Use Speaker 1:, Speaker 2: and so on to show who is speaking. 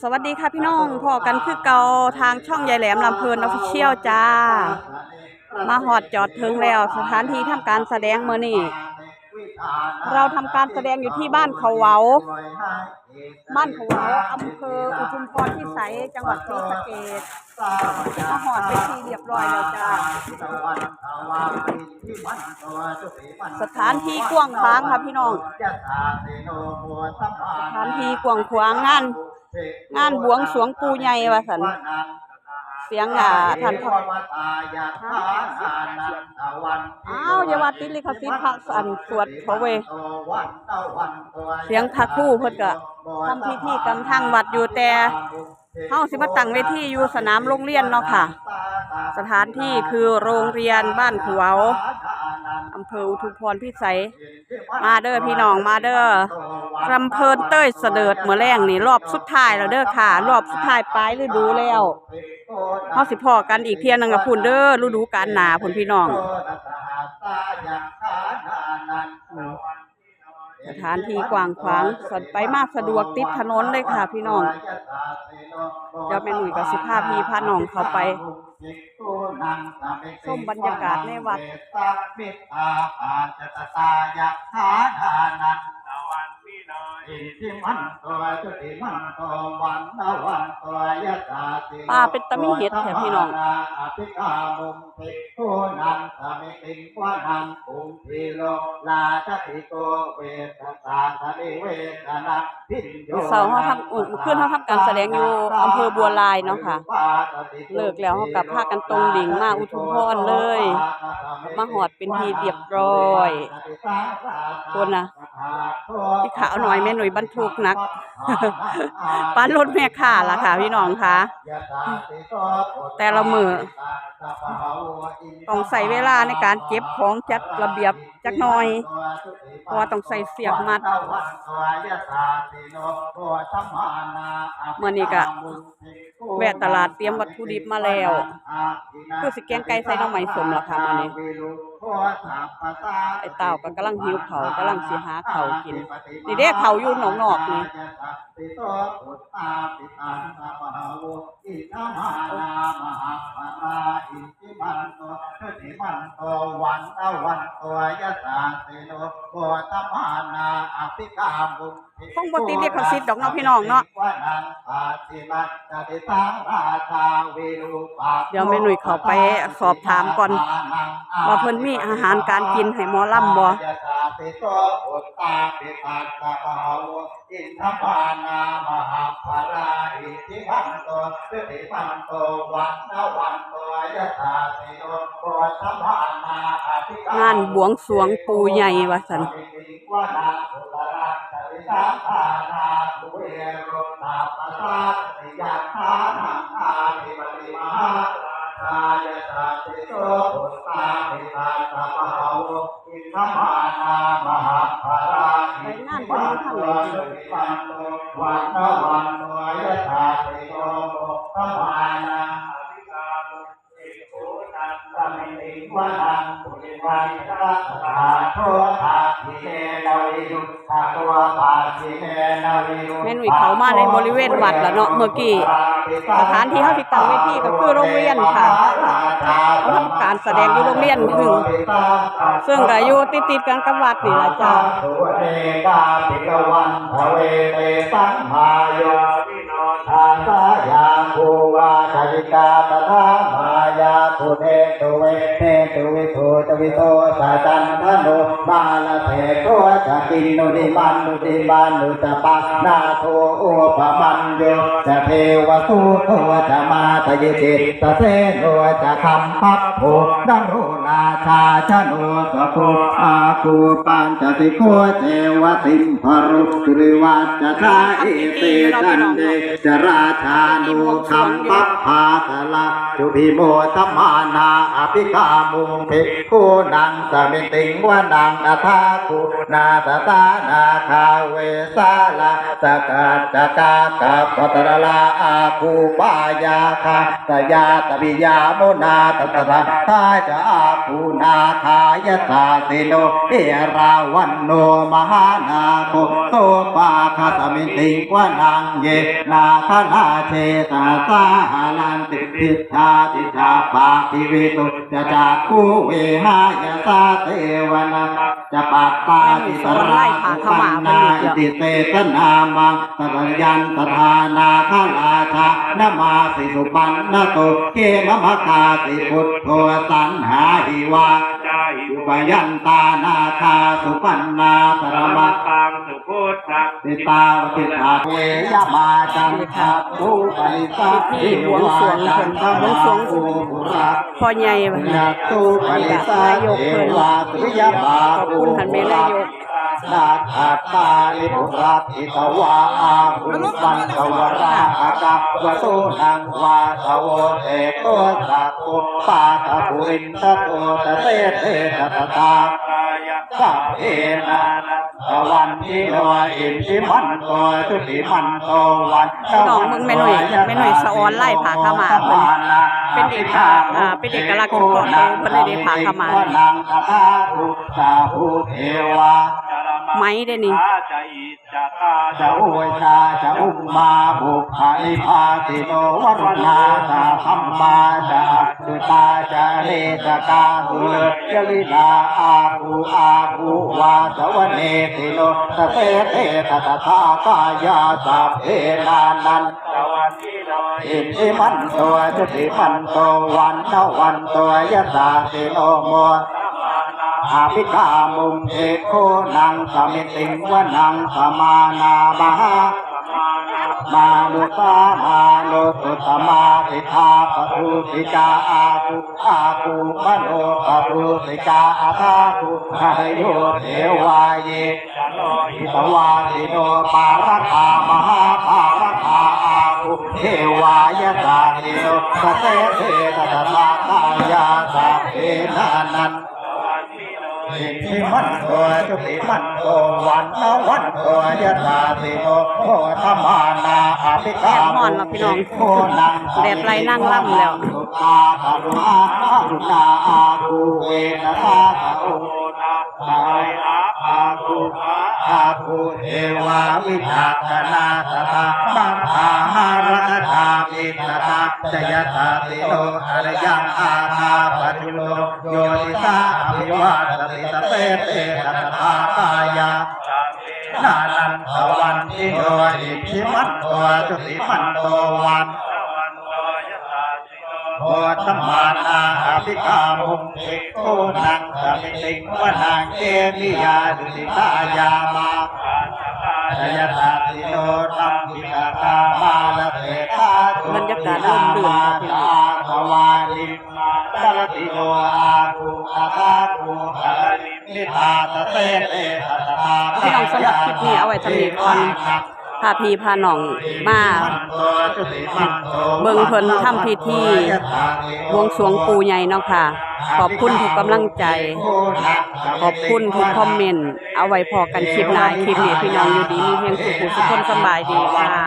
Speaker 1: สวัสดีค่ะพี่น้องพอกันคือเก่าทางช่องยายแหลมลำเพลินออฟฟิเชียลจ้า มาหอดจอดถึงแล้วสถานที่ทำการแสดงเมื่อนี่ เราทำการแสดงอยู่ที่บ้านเขาเวา บ้านเขาเวาอำเภออุทุมพรพิสัยจังหวัดศรีสะเกษมาหอดไปทีเรียบร้อยแล้วจ้าสถานที่กว้างขวางค่ะพี่น้อง สถานที่กว้างขวางงาน งานบวงสวงปูใหญ่ว่าสัน เสียงอ่าท่านพ่ออ้าวอย่าว่าติดลิขสิทธิ์พระสันสวดเขาเว เสียงพระครู่เพิ่นก็ทำพิธีกรรมทางวัดอยู่แต่เฮาสิมาตั้งเวทีอยู่สนามโรงเรียนเนาะค่ะ สถานที่คือโรงเรียนบ้านขวาวอำเภออุทุมพรพิสัย มาเด้อพี่น้องมาเด้อ รำเพลินเต้ยเสดิร์ดเมื่อแรงนี่รอบสุดท้ายแล้วเด้อค่ะ รอบสุดท้ายปลายฤดูแล้วเฮาสิพอกันอีกเที่ยหนึงกับพุ่นเด้อฤดูกาลหนาพุ่นพี่น้องสถานที่กว้างขวางสนไปมากสะดวกติดถนนเลยค่ะพี่น้องเดี๋ยวแม่หนุ่ยกับสิภาพี่พาน้องเขาไปชมบรรยากาศในวัด
Speaker 2: ป้าเป็นตะมิเห็ดแถวพี่น้อง
Speaker 1: เสาร์เขาทำอุ่นขึ้นเขาทำการแสดงอยู่อำเภอบัวลายเนาะค่ะ เลิกแล้วเขากลับพากันตรงดิ่งมาอุทุมพรเลย มาหอดเป็นทีเรียบร้อยคนนะพี่ขาวน่อยแม่หนุ่ยบรรทุกหนักป้านรถแม่ข่าล่ะค่ะ พี่น้องค่ะแต่ละมือต้องใส่เวลาในการเก็บของจัดระเบียบจักหน่อยเพราะว่าต้องใส่เสียบมัดมื้อนี้ก็แวะตลาดเตรียมวัตถุดิบมาแล้วคือสิแกงไก่ใส่หน่อไม้สมล่ะค่ะมื้อนี้ ไอ้เต่าก็กำลังหิวเขาวกำลังสิหาเขากินนี่เด้เขาอยู่หนองนอกนี่
Speaker 2: วันอวันตัวยะสาสิโนโกตมานาอภิกาบุ
Speaker 1: คงบ่ติดเรียกเขาสิทธิ์ดอกเนาะพี่น้องเนาะเดี๋ยวแม่หนุ่ยเข้าไปสอบถามก่อนว่าเพิ่นมีอาหารการกินให้หมอลำบ่
Speaker 2: อินทปานามหาภาราอิ ทิพันโตสติพันโตวันนวันโตยะสาสิโนโกตมานาอภิกางา
Speaker 1: นบวงสรวงปู่ใหญ่ว่าซั่น
Speaker 2: วันวันโนยธาติโยธมานา วันตะตาโทธาทิเนนวิยุทาตัวปาทิเนนวิยุ
Speaker 1: แม่นุ่ยเขามาในบริเวณวัดแล้วเนาะเมื่อกี้สถานที่เฮาสิตั้งเวทีก็คือโรงเรียนค่ะเขาทำการแสดงอยู่โรงเรียนถึงซึ่งก็อยู่ติดๆกันกับวัดนี่ล่ะจ้า
Speaker 2: สุเนกาภิกวันเวเตสัมภา วิโทสาจันทโนมาลเทโทจะกินนุดิมันนุดิมันนุตะปะนาโทอุปมันโย จะเทวสุโทจะมาตยิจิตตะเทโนจะคำพับโพดังโรราชาชโนสภูอาคูปัญจติโกเทวติมพรุสิริวัจจะทาอิเตจันเดจราชานุคัมปัปพาสละจุพิโมตมานาอภิกามุงภิกขุนังสมิติงวนังนาทากุนาตตานาคาเวสาลาสกัจจกากัปตระลาอาคูปายาคาสยาตบิยาโมนาตตระทาจะอาคูนาคายสาสิโนเอราวันโนมหานาโคโตปาคาสมิติวานังเยนาคนาเชตาสาหาลันติติชาติชาปาติวิตุจะจากคูเวหายสาเทวนาจะปัตาติสราปันนาอิติเตตนามังตะยันตทานาคาลาชานมาสิสุปันนโตเกมมะคาสิพุทโธสันหาหิวา
Speaker 3: จาหิ
Speaker 2: อุปยันตานาคาสุปันนาตร
Speaker 3: ธรร
Speaker 2: มะ
Speaker 3: มตังสุพุทธัง
Speaker 2: ติตาวติตาเวยมาจันทาภูปริสาทิวาจันทมาภูปุระ
Speaker 1: พ่อใหญ่บัดนี้
Speaker 2: นาตูปริสาเทวาตริยาบา
Speaker 1: ขอบคุณท่านแม่นายก
Speaker 2: นาคาตาลิบุรัติตวาอาบุปันตวราอากาวะโตนังวาทโวเตโตสักกุปาทะปุรินทโตตเตเตตตาา
Speaker 3: ยะ
Speaker 2: สัพเพนานะตวันที่โนอินทิมันโตจุติมันโตวัน
Speaker 1: พี่น้องมึงแม่หนุ่ยแม่หนุ่ยสะออนไล่ผาขามาเพิ่นเป็นเอกอ่าเป็นเอกลักษณ์ของพ่อเขาเพิ่นเลยได้ผาขามา
Speaker 2: นางคาถาภูสาภูเทวา
Speaker 3: จารมะ
Speaker 1: ได้นี่
Speaker 3: จะอิจะตา
Speaker 2: จะโอชาจะอุมมาบุคานิพาติโนวรนาสาธรรมาจะสุตาจะเลจะกาสุเลจลิลาอาภูอาภูวาสวเนติโนตเตเตตตถากายาสัพเพนานัน
Speaker 3: วันที่ลอย
Speaker 2: อิติมันตัวจุติมันโตวันเทวันตัวยะสาติโนโม
Speaker 3: มาน
Speaker 2: อาภิกามุงเอโคนังสมิติงวนังสมานามา
Speaker 3: มานุ
Speaker 2: สามานุสุตมาติทาปรุติกาอาตุอาตุมโนปรุติกาอาทาตุหายโยเทวายเย
Speaker 3: จะลอย
Speaker 2: อิตวาสิโนปารคามหาปารคาอาตุเทวายะสาติโนสเตเท จุติมันโตวันนวันโตยะตาสิโนโคธมานาอภิกา
Speaker 1: แดดฮ้อนแล้วพี่น้อง
Speaker 2: โคนัง
Speaker 1: แดดไล่นั่งล่ำแล้ว
Speaker 2: สุตาตารุอารุณาอาคูเวนะตาตาโอ
Speaker 3: โอนายอาภาคุภา
Speaker 2: อาคูเทวาวิชาคณาตตาบังอาหารคชามิตตาจยตาติโนอรยังอาคาปฏิโนโยติสาอภิวาสติตเตเตตตากายานานันตวันที่โยอิทธิมันโตจุติมันโตวัน
Speaker 3: โน
Speaker 2: โพธมานาอภิกามุงเอกโคนังสมิติงวนาเกมิยาดุสิตายามา
Speaker 3: ปาจกา
Speaker 2: จยตาติโนตัมปิกาตามาลเตตาตุ
Speaker 1: บรรยากาศร่มรื่นครับพี่น้อา
Speaker 2: ภวานิมาตรติโนอาภูอาตาภูอาลิมิทาตเตเตตตา
Speaker 1: พี่น้องสำหรับคลิปนี้เอาไว้ทำนี้ก่อน พาพีพาหน่องมาเบิ่งเพิ่นทำพิธีบวงสรวงปูใหญ่เนาะค่ะ ขอบคุณทุกกำลังใจ ขอบคุณทุกคอมเมนต์เอาไว้พอกันคลิปหน้าคลิปนี้พี่น้องอยู่ดีมีเพียงสุขสุขคนสบายดีค่ะ